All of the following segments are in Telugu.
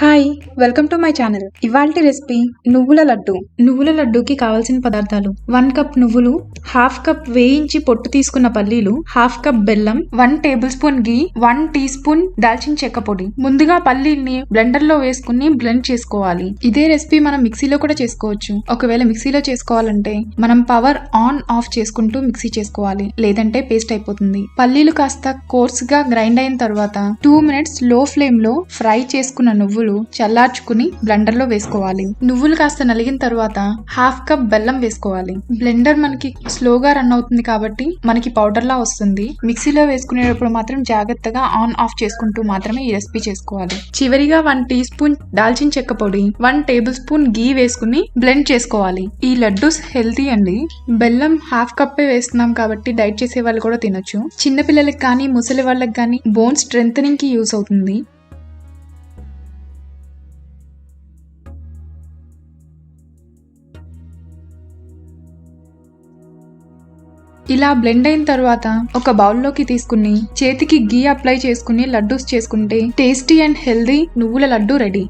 Hi welcome to my channel ఇవాల్టి రెసిపీ నువ్వుల లడ్డు. నువ్వుల లడ్డూకి కావాల్సిన పదార్థాలు. వన్ కప్ నువ్వులు హాఫ్ కప్ వేయించి పొట్టు తీసుకున్న పల్లీలు హాఫ్ కప్ బెల్లం వన్ టేబుల్ స్పూన్ గీ వన్ టీ స్పూన్ దాల్చిన చెక్క పొడి. ముందుగా పల్లీల్ని బ్లెండర్లో వేసుకుని బ్లెండ్ చేసుకోవాలి. ఇదే రెసిపీ మనం మిక్సీలో కూడా చేసుకోవచ్చు. ఒకవేళ మిక్సీలో చేసుకోవాలంటే మనం పవర్ ఆన్ ఆఫ్ చేసుకుంటూ మిక్సీ చేసుకోవాలి. లేదంటే పేస్ట్ అయిపోతుంది. పల్లీలు కాస్త కోర్స్గా గ్రైండ్ అయిన తర్వాత టూ మినిట్స్లో ఫ్లేమ్లో ఫ్రై చేసుకున్న నువ్వులు చల్లార్చుకుని బ్లెండర్లో వేసుకోవాలి. నువ్వులు కాస్త నలిగిన తర్వాత హాఫ్ కప్ బెల్లం వేసుకోవాలి. బ్లెండర్ మనకి స్లోగా రన్ అవుతుంది కాబట్టి మనకి పౌడర్ లా వస్తుంది. మిక్సీలో వేసుకునేటప్పుడు మాత్రం జాగ్రత్తగా ఆన్ ఆఫ్ చేసుకుంటూ మాత్రమే ఈ రెసిపీ చేసుకోవాలి. చివరిగా వన్ టీ స్పూన్ దాల్చిన చెక్క పొడి వన్ టేబుల్ స్పూన్ గీ వేసుకుని బ్లెండ్ చేసుకోవాలి. ఈ లడ్డూస్ హెల్తీ అండి. బెల్లం హాఫ్ కప్పే వేస్తున్నాం కాబట్టి డైట్ చేసే వాళ్ళు కూడా తినొచ్చు. చిన్నపిల్లలకి కానీ ముసలి వాళ్ళకి కానీ బోన్ స్ట్రెంగ్కి యూస్ అవుతుంది. ఇలా బ్లెండ్ అయిన తర్వాత ఒక బౌల్లోకి తీసుకుని చేతికి గీ అప్లై చేసుకుని లడ్డూస్ చేసుకుంటే టేస్టీ అండ్ హెల్దీ నువ్వుల laddu ready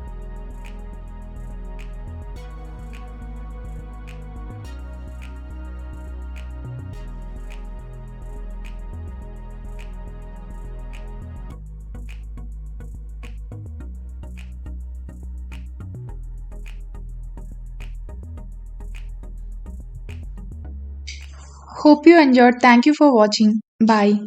Hope you enjoyed. Thank you for watching. Bye.